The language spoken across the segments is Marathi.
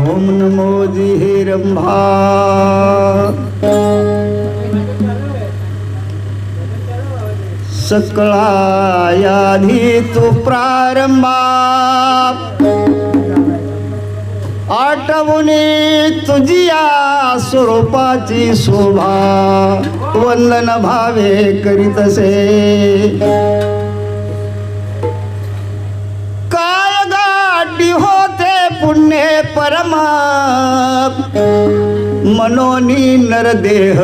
ओम नमो जिहिरंभा सकळायाधी तु प्रारंभा. आठवणी तुझिया स्वरूपाची शोभा. वंदन भावे करीतसे पुण्य परमा मनोनी नरदेह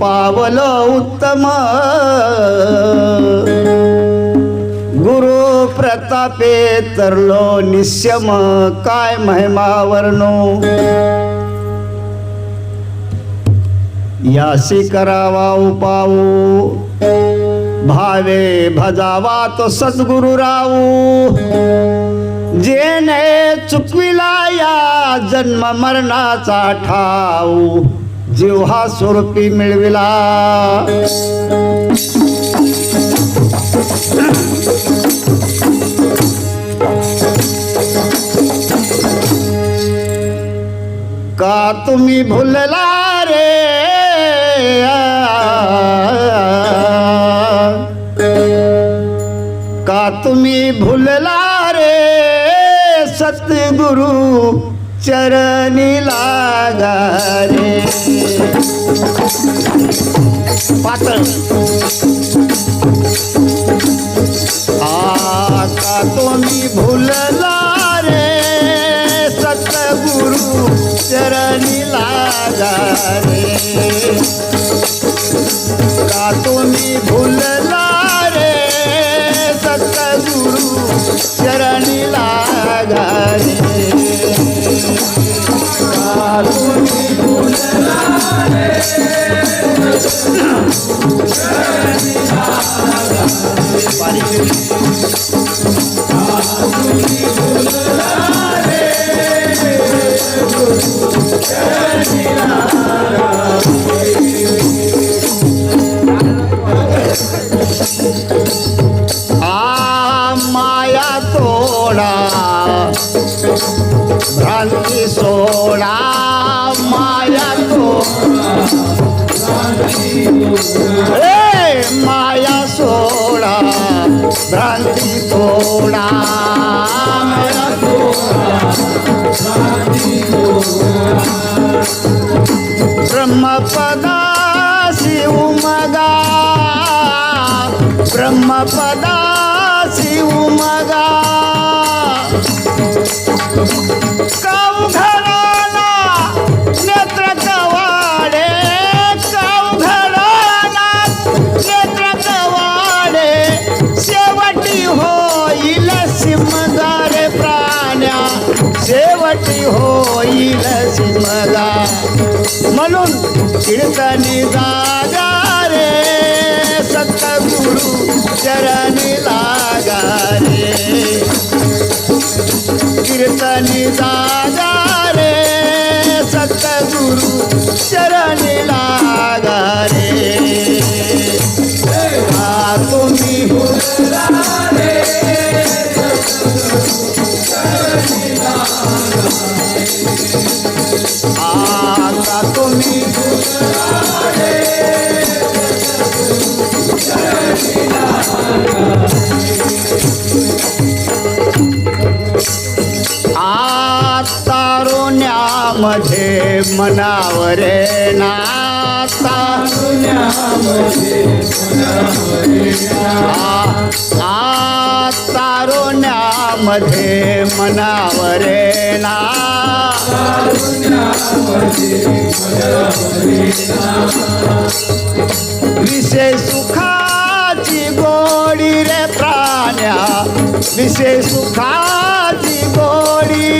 पावल उत्तम। गुरु प्रतापे तरलो निश्यम काय महिमा वर्णो। यासी करावा उपाऊ भावे भजावा तो सद्गुरु राऊ जेने चुकविला या जन्म मरणाचा ठाऊ जिव्हा स्वरूपी मिळविला. का तुम्ही भुलला रे? का तुम्ही भुलला सतगुरु चरणी लागा रे. पातळ. आता का मी भुलला रे. सतगुरु चरणी लागा रे. का मी भुल भ्रांती सोडा माया सोडा. माया सोडा भ्रांती सोडा ब्रह्मपदा शिव मगा ब्रह्मपदा शिव मगा शेवटी होईल सिमगा म्हणून कीर्तनी जागा रे सतगुरु चरणी लागा रे. कीर्तनी जा तारुण्यामध्ये मनावरे नाता. आ तारुण्यामध्ये मनावरे ना विषय सुखाची गोडी रे प्राण्या. विषय सुखाची गोडी.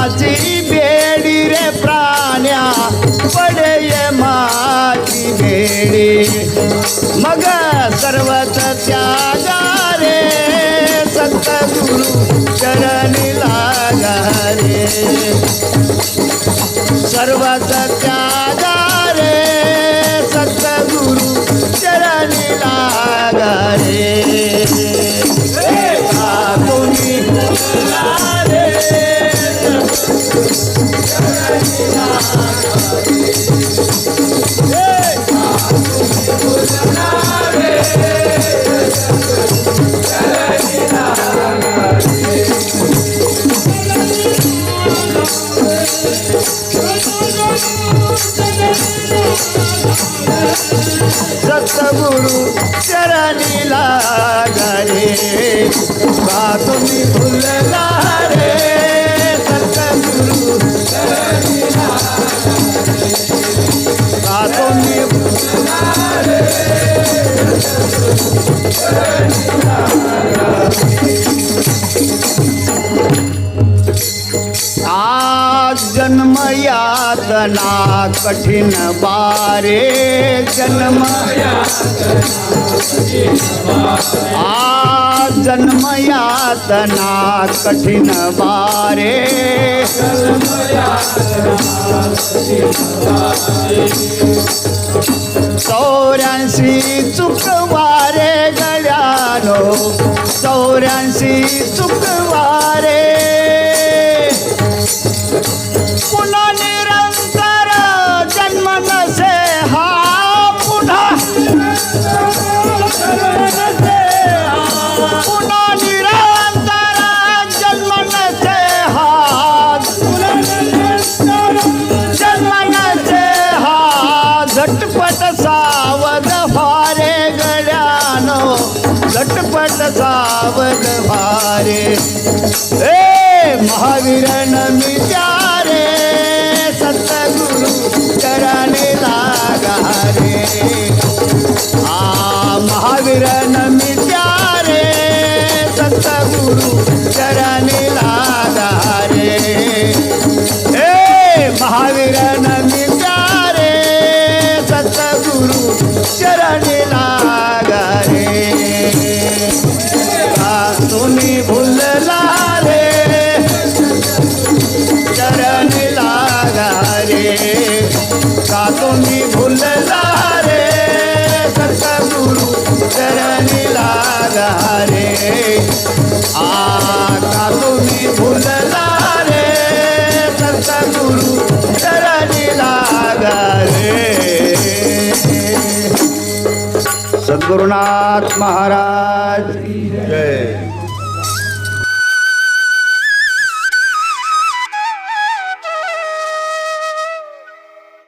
माझी बेडी रे प्राण्या पडे माझी बेडी. मग सर्वच त्यागा रे सतगुरु चरणी लागा रे. सर्वच त्या सतगुरु चरणी लागले. बा तुम्ही भुलला रे? जन्म यातना कठीण बारे जन्म आ जन्म यातना कठीण बारे चौऱ्याऐंशी चुकवारे गड्यानो चौऱ्याऐंशी चुकवा झटपट सावध ए ए नमी प्यारे सतगुरु का तुम्ही भूलला रे सतगुरु चरण लागा रे. आ का तुम्ही भूलला रे सतगुरु चरण लागा रे. सद्गुरुनाथ महाराज जय.